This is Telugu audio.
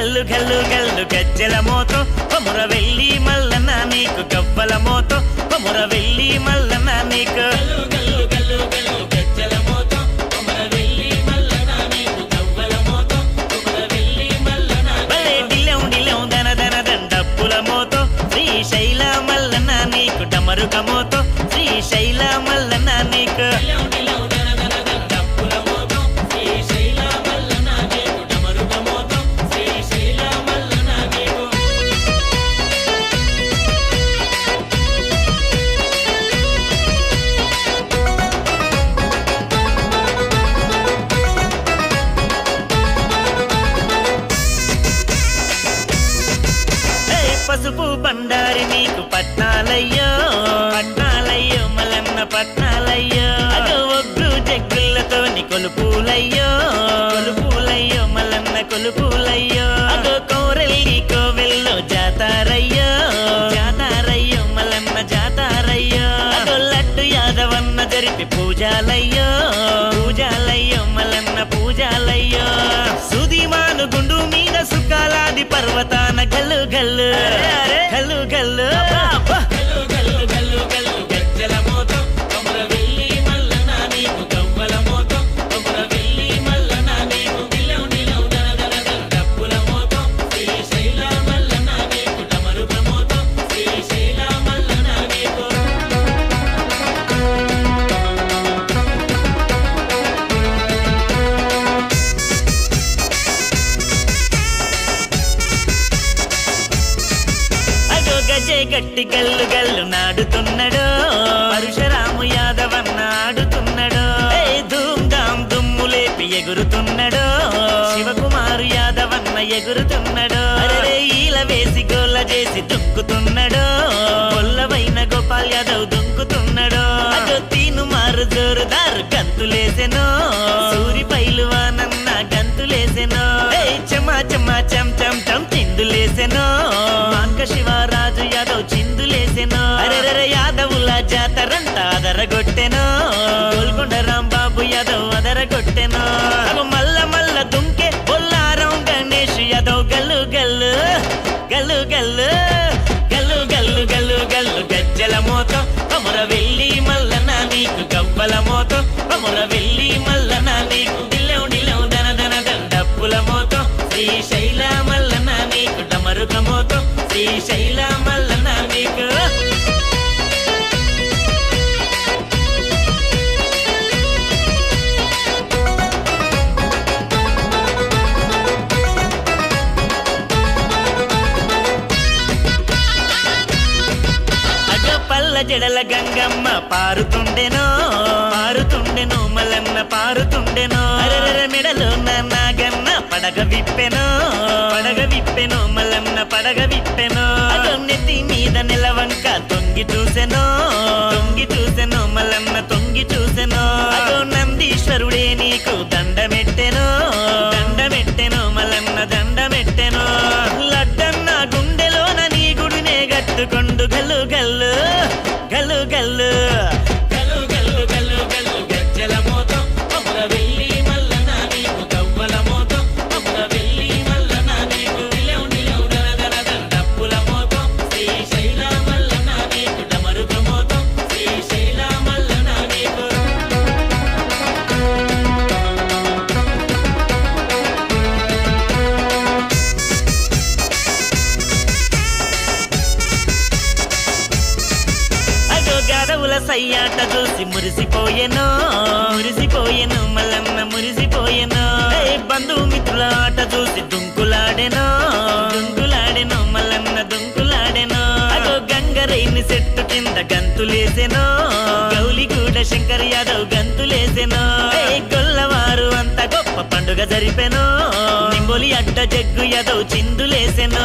గల్లు గల్లు గల్లు గజ్జల మోతో. పొముర వెళ్ళి మల్లన్న నీకు గవ్వల మోతో. పొముర వెళ్ళి మల్లన్న నీకు ఏయ్ బండారి నీకు పట్నాలయ్యో పట్నాలయ్యో మలన్న పట్నాలయ్యో అగో ఒగ్గు జగ్గులతో నీ కొలుపులయ్యో. కొలుపులయ్యో మలన్న కొలుపులయ్యో. అదో కోరల్లి కోవెల్లో జాతారయ్యో. జాతారయ్యో మలన్న జాతారయ్యో. అగో లడ్డు యాదవన్న జరిపి పూజాలయ్యో. பகல గట్టి గల్లు గల్లు నాడుతున్నాడు. పరశురాము యాదవన్న ఆడుతున్నాడు. ఏయ్ ధూమ్ ధామ్ దుమ్ము లేపి ఎగురుతున్నాడు. శివకుమారు యాదవన్న ఎగురుతున్నాడు. ఈల వేసి గోల చేసి దుక్కుతున్నాడు. కొల్లవైన గోపాల్ యాదవ్ దుంకుతున్నాడు. తీను మారు జోరుదారు కత్తులేసెనో. గణేష్ యాదవ్ గల్లు గల్లు గల్లు గల్లు గల్లు గల్లు గల్లు గల్లు గజ్జల మోతం అమర వెళ్ళి మల్లన నీకు గవ్వల మోతం అమర వెళ్ళి జడల గంగమ్మ పారుతుండెనో పారుతుండెను మలన్న పారుతుండెనో. అరర మెడలో నాగన్న పడగ విప్పెనో పడగ విప్పెను మలన్న పడగ విప్పెనో. అగో నెత్తి మీద నిలవంక తొంగి చూసెనో. సయ్యాట చూసి మురిసిపోయెను మురిసిపోయెను మల్లమ్మ మురిసిపోయెను. బంధువు బంధుమిత్రుల ఆట చూసి దుంకులాడెను దుంకులాడెను మల్లన్న దుంకులాడెను. అదో గంగరైని చెట్టు కింద గంతులేసెను గౌలిగూడ శంకర్ యాదవ్ గంతులేసెను. ఏ గొల్లవారు అంత గొప్ప పండుగ జరిపెను నింబొలి అడ్డ జగ్గు యాదవ్ చిందులేసెను.